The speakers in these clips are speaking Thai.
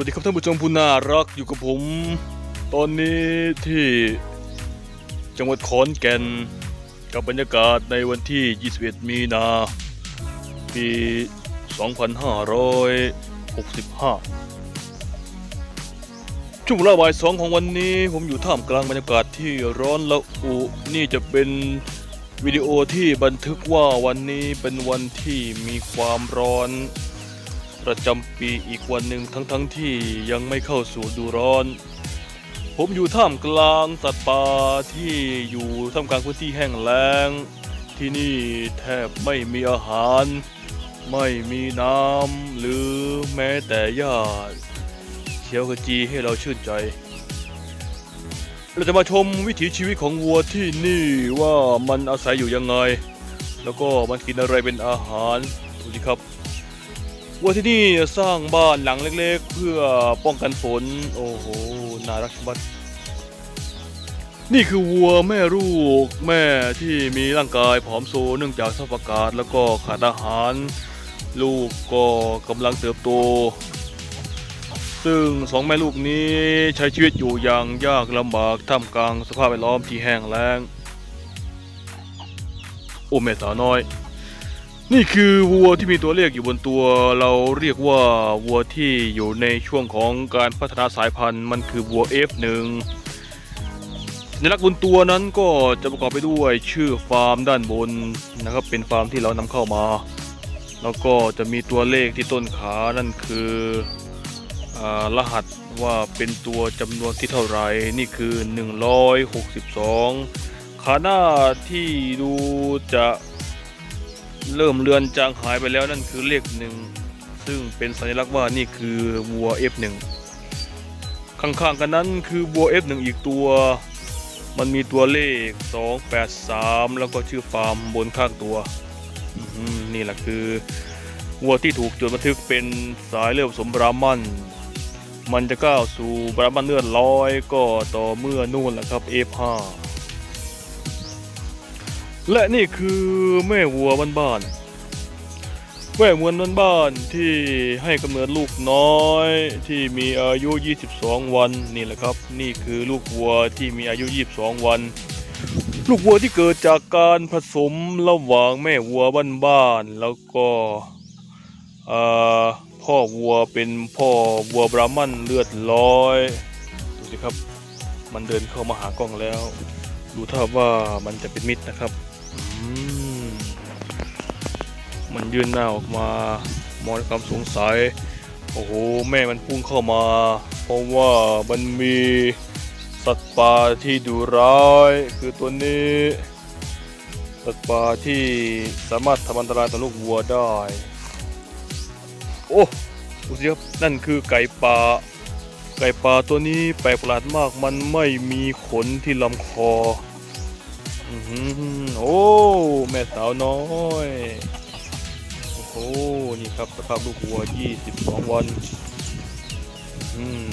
วัสดีครับท่านผู้ชมผู้น่ารักอยู่กับผม ตอนนี้ที่จังหวัดขอนแก่นกับบรรยากาศในวันที่ 21 มีนาปี 2565 ช่วงเวลาบ่ายสองของวันนี้ผมอยู่ท่ามกลางบรรยากาศที่ร้อนละอุ นี่จะเป็นวิดีโอที่บันทึกว่าวันนี้เป็นวันที่มีความร้อน ประจำปีอีกวันหนึ่งทั้งๆทที่ยังไม่เข้าสู่ดูร้อน ผมอยู่ท่ามกลางสัตว์ป่าที่อยู่ท่ามกลางพื้นที่แห้งแล้ง ที่นี่แทบไม่มีอาหาร ไม่มีน้ำหรือแม้แต่หญ้าเขียวขจีให้เราชื่นใจ เราจะมาชมวิถีชีวิตของวัวที่นี่ว่ามันอาศัยอยู่ยังไง แล้วก็มันกินอะไรเป็นอาหารดูสิครับ วัวที่นี่สร้างบ้านหลังเล็กๆ เพื่อป้องกันฝน โอ้โห น่ารักชะมัดนี่คือวัวแม่ลูกแม่ที่มีร่างกายผอมโซเนื่องจากสภาพอากาศแล้วก็ขาดอาหาร ลูกก็กำลังเติบโต ซึ่งสองแม่ลูกนี้ใช้ชีวิตอยู่อย่างยากลำบากท่ามกลางสภาพแวดล้อมที่แห้งแล้ง โอ้แม่สาวน้อย นี่คือวัวที่มีตัวเลขอยู่บนตัว เราเรียกว่าวัวที่อยู่ในช่วงของการพัฒนาสายพันธุ์ มันคือวัว F1 ในลักษณ์บนตัวนั้นก็จะประกอบไปด้วยชื่อฟาร์มด้านบนนะครับ เป็นฟาร์มที่เรานำเข้ามา แล้วก็จะมีตัวเลขที่ต้นขานั่นคืออรหัสว่าเป็นตัวจำนวนที่เท่าไหร่ นี่คือ 162 ขาหน้าที่ดูจะ เริ่มเลือนจางหายไปแล้วนั่นคือเลขหนึ่งซึ่งเป็นสัญลักษณ์ว่านี่คือวัว F1 ข้างๆกันนั้นคือวัว F1 อีกตัว มันมีตัวเลข 283 แล้วก็ชื่อฟาร์มบนข้างตัว นี่แหละคือวัวที่ถูกจดบันทึกเป็นสายเลือดสมบรามันมันจะก้าวสู่บรามันเลือดร้อยก็ต่อเมื่อนู่นแหละครับ F5 และนี่คือแม่วัวบ้านๆแม่วัวบ้านๆที่ให้กำเนิดลูกน้อยที่มีอายุ 22 วันนี่แหละครับ นี่คือลูกวัวที่มีอายุ 22 วัน ลูกวัวที่เกิดจากการผสมระหว่างแม่วัวบ้านๆแล้วก็พ่อวัวเป็นพ่อวัวบรามันเลือดร้อยดูสิครับ มันเดินเข้ามาหากล้องแล้ว ดูท่าว่ามันจะเป็นมิตรนะครับ มันยื่นหน้าออกมามองความสงสัย โอ้โห แม่มันพุ่งเข้ามา เพราะว่ามันมีสัตว์ป่าที่ดุร้าย คือตัวนี้ สัตว์ป่าที่สามารถทำอันตรายต่อลูกวัวได้ โอ้ดูสิครับนั่นคือไก่ป่า ไก่ป่าตัวนี้แปลกประหลาดมาก มันไม่มีขนที่ลำคออือหือโอ้ แม่สาวน้อย อ้นี่ครับสภาพลูกวัว 22 วัน อืม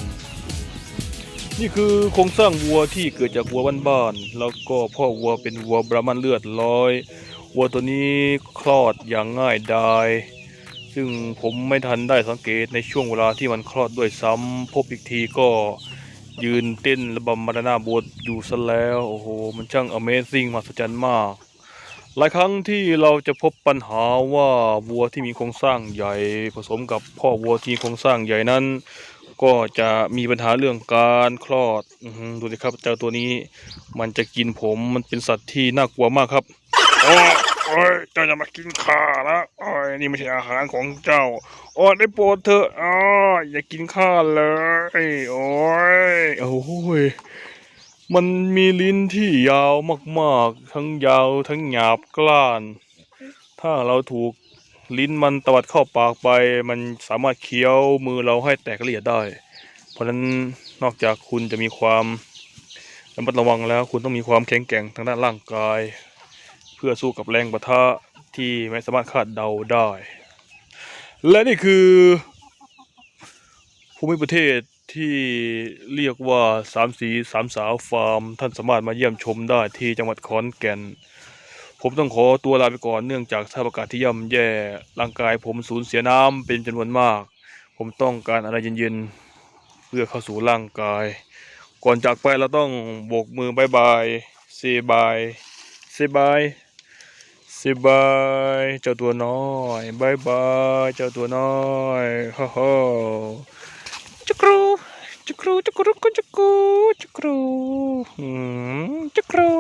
นี่คือโครงสร้างวัวที่เกิดจากวัวบ้านๆแล้วก็พ่อวัวเป็นวัวบรามันเลือดร้อยวัวตัวนี้คลอดอย่างง่ายดาย ซึ่งผมไม่ทันได้สังเกตในช่วงเวลาที่มันคลอดด้วยซ้ำพบอีกทีก็ยืนเต้นระบำมาดานาบทอยู่ซะแล้ว โอ้โห มันช่าง Amazing มหัศจรรย์มาก หลายครั้งที่เราจะพบปัญหาว่าวัวที่มีโครงสร้างใหญ่ ผสมกับพ่อวัวที่มีโครงสร้างใหญ่นั้น ก็จะมีปัญหาเรื่องการคลอดอดูสิครับเจ้าตัวนี้มันจะกินผมมันเป็นสัตว์ที่น่ากลัวมากครับโอ้ยเจ้าจะมากินข้านะโอ้ยนี่ไม่ใช่อาหารของเจ้าโอ้ได้โปรดเถอะอ๋ออย่ากินข้าเลยโอ้ยโอ้ย มันมีลิ้นที่ยาวมากๆ ทั้งยาวทั้งหยาบกล้าน ถ้าเราถูกลิ้นมันตวัดเข้าปากไป มันสามารถเคี้ยวมือเราให้แตกละเอียดได้ เพราะฉะนั้นนอกจากคุณจะมีความระมัดระวังแล้ว คุณต้องมีความแข็งแกร่งทางด้านร่างกาย เพื่อสู้กับแรงปะทะที่ไม่สามารถคาดเดาได้ และนี่คือภูมิประเทศ ที่เรียกว่าสามสีสามสาวฟาร์ม ท่านสามารถมาเยี่ยมชมได้ที่จังหวัดขอนแก่น ผมต้องขอตัวลาไปก่อนเนื่องจากสภาพอากาศที่ย่ำแย่ร่างกายผมสูญเสียน้ำเป็นจำนวนมาก ผมต้องการอะไรเย็นๆ เพื่อเข้าสู่ร่างกาย ก่อนจากไปเราต้องโบกมือบายบายเซบายเซบายเซบายเจ้าตัวน้อยบายบายเจ้าตัวน้อยฮ่าฮ่า จุกรูจุกรูจุกรูกุจุกรูจุกรูอืมจุกรู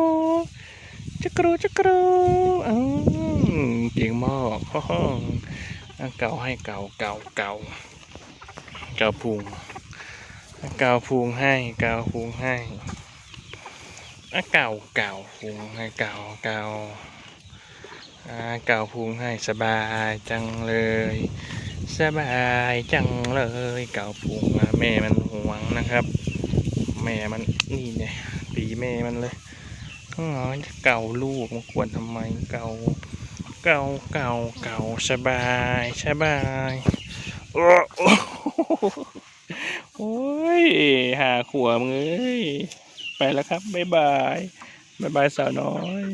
จุกรูจุกรูอืมเก่งมากฮ่าฮ่าอะเก่าให้เก่าเก่าเก่าเก่าพุงเกาพุงให้เกาพุงให้อะเก่าเก่าพุงให้เก่าเกาอ่าเก่าพุงให้สบายจังเลย สบายจังเลยเก่าพุงอะแม่มันห่วงนะครับ แม่มันนี่เนี่ยตีแม่มันเลยอ๋อเก่าลูกมากวนทำไมเก่า เก่าเก่าเก่าสบายสบายโอ้โอ้ยหาขัวมึงเอ้ยไปแล้วครับบ๊ายบายบ๊ายบายสาวน้อย